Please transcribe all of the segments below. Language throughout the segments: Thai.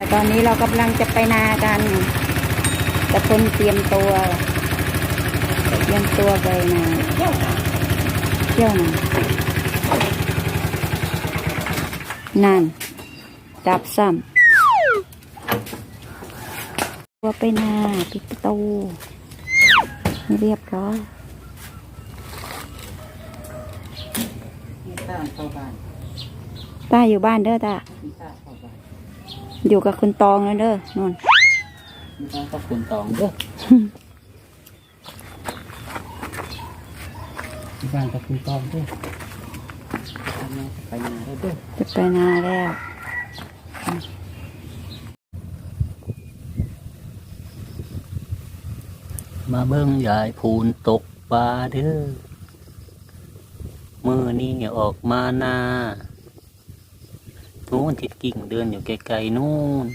ตอนนี้เรากำลังจะไปนากันตะคนเตรียมตัวเตรียมตัวไปนาเที่ยวนานั่นดับซ้ำตัวไปนาปิดประตูให้เรียบร้อยพี่ต้าเข้าบ้านตาอยู่บ้านเด้อตา อยู่กับคุณตองแล้วเด้อนู่นพี่ต้าก็คุณตองเด้อพี่บ้านก็คุณตองเด้อทำงานไปงานเด้อจะไปนาแล้วมาเบิ่งยายพูนตกปลาเด้อมือนี่เนี่ยออกมานา นู้นทิดกิ่งเดินอยู่ไกลๆนู่น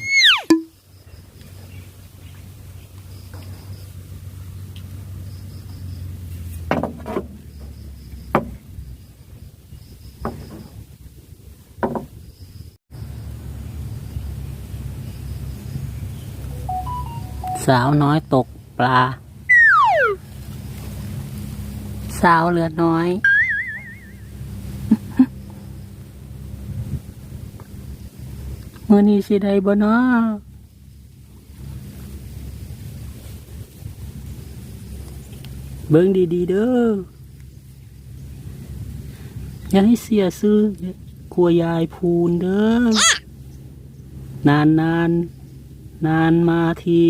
สาวน้อยตกปลา สาวเรือน้อย มื่อนี้สิได้บ่เนาะเบิ่งดีๆเด้ออย่าให้เสียซื้อกลัวยายพูนเด้อนานนานๆนานมาที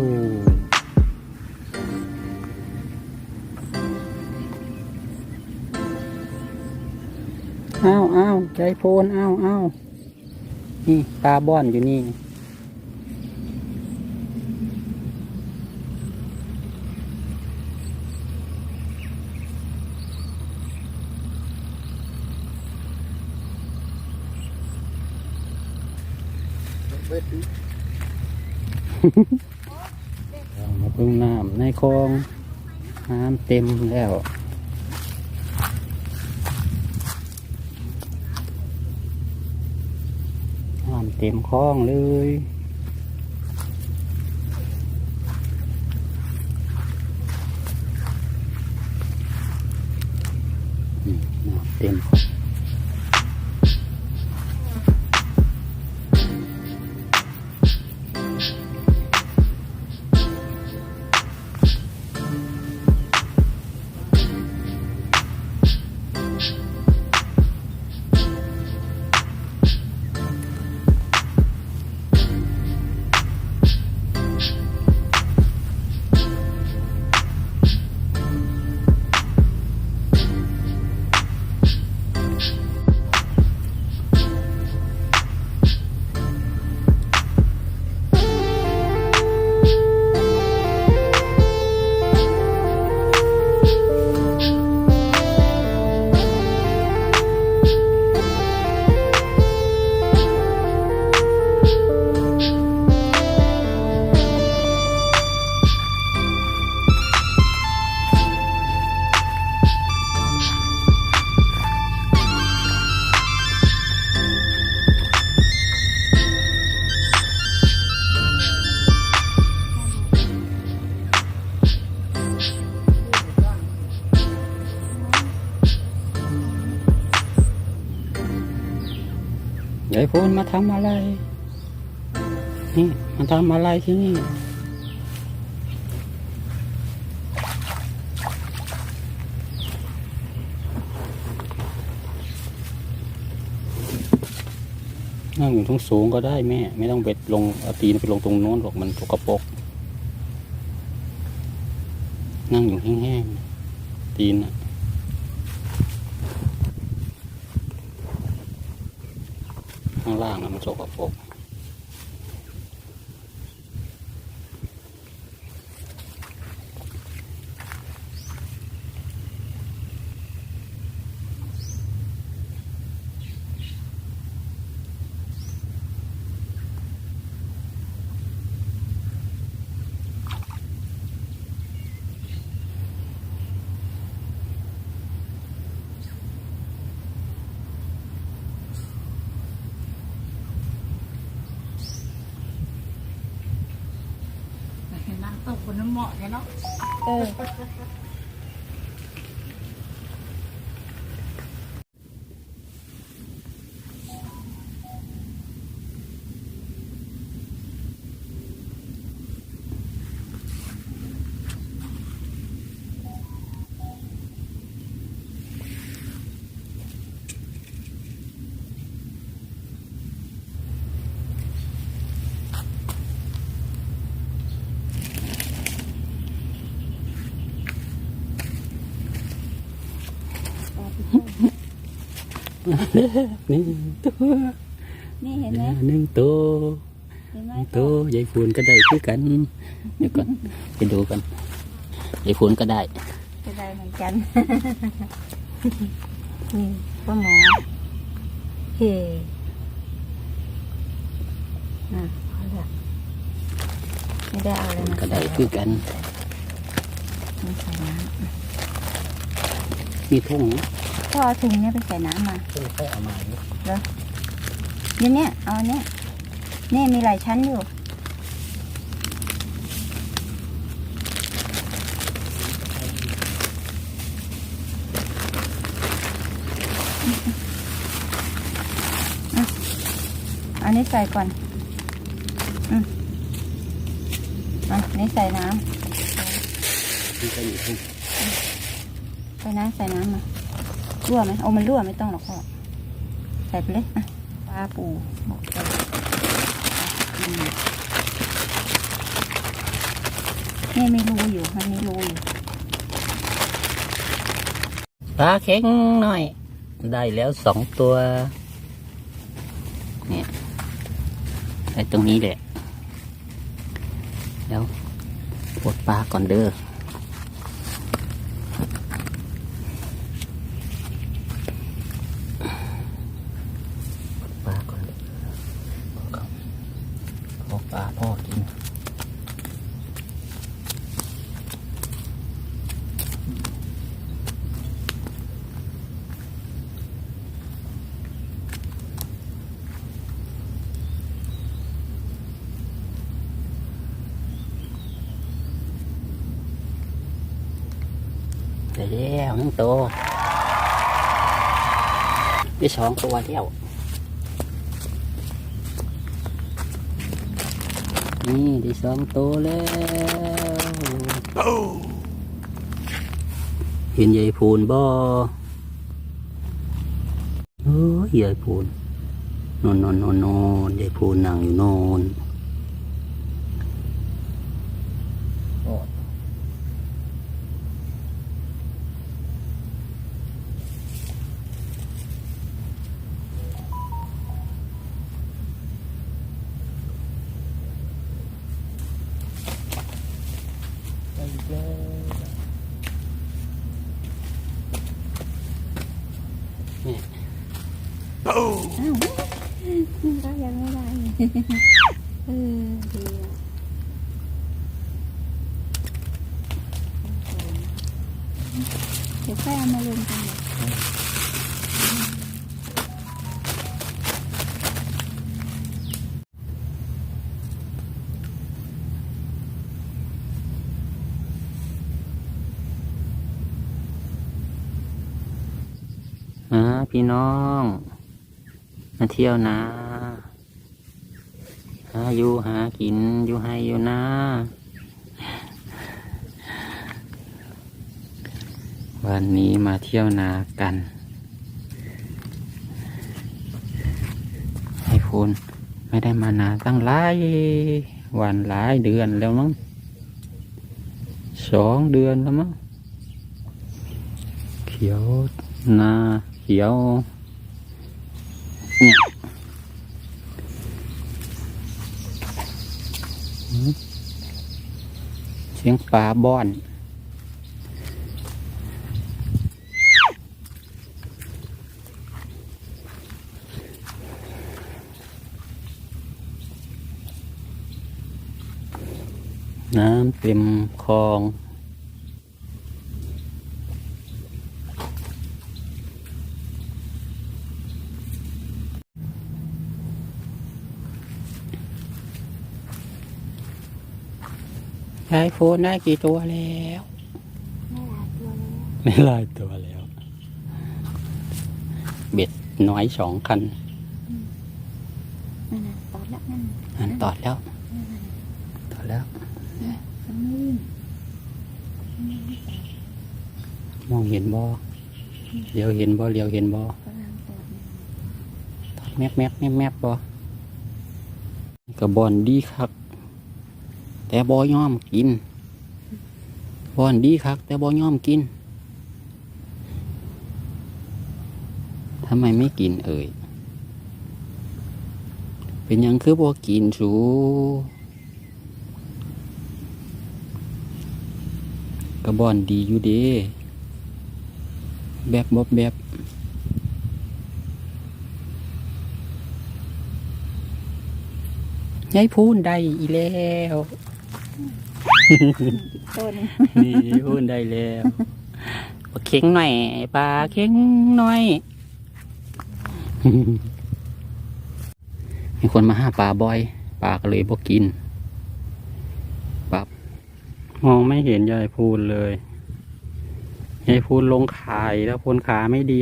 อ้าวอ้าวใจโพนอ้าวอ้าวนี่ปลาบ้อนอยู่นี่ เพิ่งน้ำในคลองน้ำเต็มแล้วน้ำเต็มคลองเลยเต็มค ยายพูนมาทำอะไร นี่มาทำอะไรที่นี่นั่งอยู่ตรงสูงก็ได้แม่ ไม่ต้องไปลงอตีนไปลงตรงโน้นหรอกมันตกกระปก นั่งอยู่แห้งๆตีนอะ ข้างล่างมันสกปรก เคนนั้นเหมาะเนี่ยเนาะ เออ นี่ตัวนี่เห็นไหมหนึ่งตัวเห็นไหมตัวยายฟูนก็ได้คือกันเดี๋ยวก่อนไปดูกันยายฟูนก็ได้จะได้เหมือนกันนี่พ่อหมอเฮ้อะเอาละไม่ได้เอาเลยนะก็ได้คือกันไม่ใส่น้มีทุ่งนะำ พ่อเอาถุงเนี้ยไปใส่น้ำมาทุ่งค่อยเอามาอยู่เดี๋ยวเนี้ยเอาอันเนี้ยนี่มีหลายชั้นอยู่ อันนี้ใส่ก่อน อืมอะนี่ใส่น้มีก็อยู่ทุ่งำใส่น้ำใส่น้ำมา รั่วไหมโอ้มันรั่วไม่ต้องหรอกพ่อใส่ไปเลยอะปลาปูบอกไปอืมนี่ไม่รู้อยู่มันไม่รู้อยู่ปลาเข็งหน่อย ได้แล้วสองตัวเนี่ยไอ้ตรงนี้แหละ แล้วปลดปลาก่อนเด้อ ปลาก่อนเลยเขาเอาปลาพ่อกิน ได้ แล้วหนึ่งตัวได้สองตัวแล้วนี่ได้สองตัวแล้วเห็นยายพูนบ่เฮ้ยยายพูนนอนนอนนอนนอนยายพูนนั่งอยู่นอนโอ้ อ้าว ก็ยังไม่ได้เออดีเดี๋ยวค่อยเอามารวมกันเลยอ่าพี่น้อง มาเที่ยวนะหาอยู่หากินอยู่ให้อยู่นะวันนี้มาเที่ยวนากัน ให้คุณไม่ได้มานาตั้งหลายวันหลายเดือนแล้วมั้งสองเดือนแล้วมั้งเขียวนาเขียวเนี่ยหืม เสียงปลาบ้อนน้ำเต็มคลอง ยายโฟนได้กี่ตัวแล้วไม่หลายตัวแล้ว เบ็ดน้อยสองคันนั่นน่ะตอดละนั่นอันตอดแล้วตอดแล้วอันนี้มองเห็นบ่เลี้ยวเห็นบ่เลี้ยวเห็นบ่กำลังตอดเนี่ยตอดแมบแมบแมบแมบบ่กระบอนดีคัก แต่บ่ยอมกินบอนดีคักแต่บ่ยอมกินทำไมไม่กินเอ่ยเป็นยังคือบ่กินสูกระบอนดีอยู่ด้แบบบบแบบยายพูนได้อีแล้ว ต้นนี่พูนได้แล้วปลาเข็งหน่อยปลาเข็งหน่อย มีคนมาหาปลาบ่อยปลาก็เลยบ่กินปลามองไม่เห็นยายพูนเลยยายพูนลงขายแล้วพูนขาไม่ดี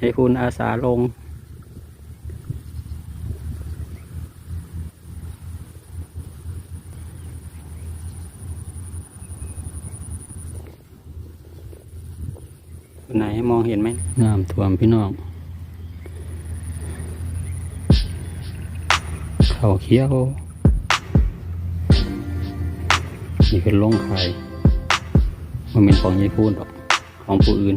ยายพูนอาสาลง ไหนมองเห็นไหมน้ำท่วมพี่น้อง เขาเขี้ยวนี่เป็นลงไข่มันเป็นของยายพูนหรอก ของผู้อื่น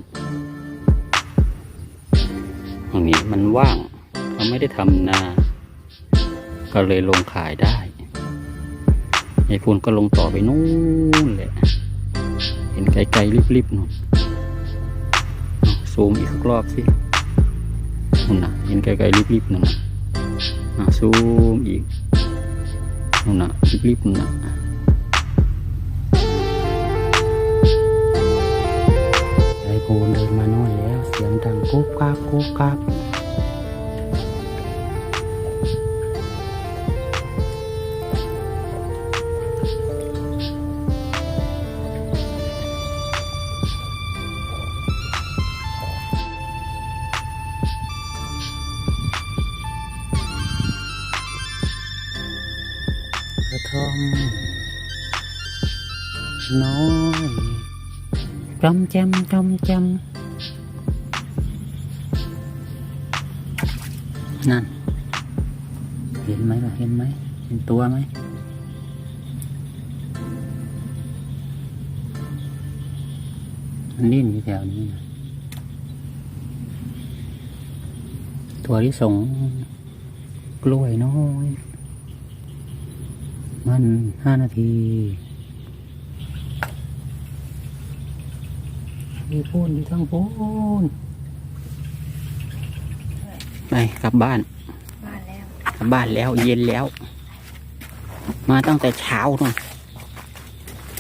ตรงนี้มันว่างเขาไม่ได้ทำนา ก็เลยลงขายได้ยายพูนก็ลงต่อไปนู่นแหละ เห็นไกลๆริบๆนู่น ซูมอีกสักรอบสินู่นนะเห็นไกลๆริบๆนั่นนะอะซูมอีกนู่นนะริบๆนั่นนะยายโกนเดินมาโน่นแล้ว เสียงดังกุ๊กกักกุ๊กกักก จำแจมจำแจมนั่น เห็นไหมล่ะ เห็นไหม เห็นตัวไหม มันนิ่นอยู่แถวนี้นะตัวที่สองกล้วยน้อย มันห้านาที มีพูนอยู่ทั้งพูนไปกลับบ้าน บ้านแล้วกลับบ้านแล้วเย็นแล้ว มาตั้งแต่เช้านู่น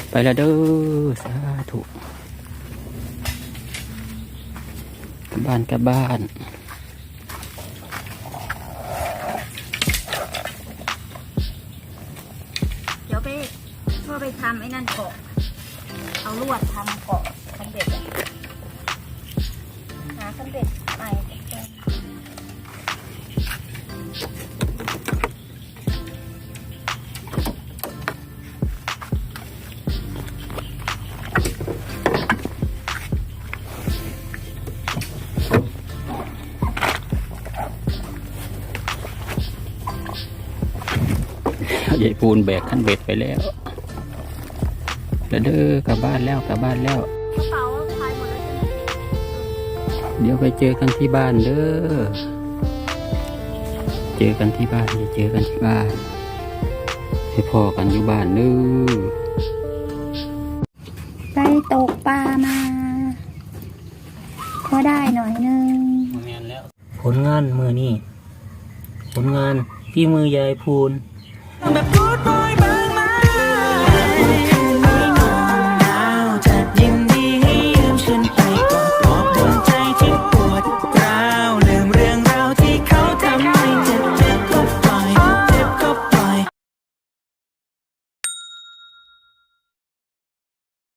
ไปแล้วเด้อสาธุกลับบ้านกลับบ้านเดี๋ยวไปพ่อไปทำไอ้นั่นเกาะเอาลวดทำเกาะคันเบ็ดอะ ปูนแบกขั้นเบ็ดไปแล้วแล้วเด้อกลับบ้านแล้วกลับบ้านแล้วกระเป๋าพายหมดแล้วใช่ไหมเดี๋ยวไปเจอกันที่บ้านเด้อ เจอกันที่บ้านเดี๋ยวเจอกันที่บ้าน ให้พ่อกันอยู่บ้านเด้อไปตกปลามาก็ได้หน่อยนึงผลงานมือนี่ผลงานที่มือยายพูนแบบ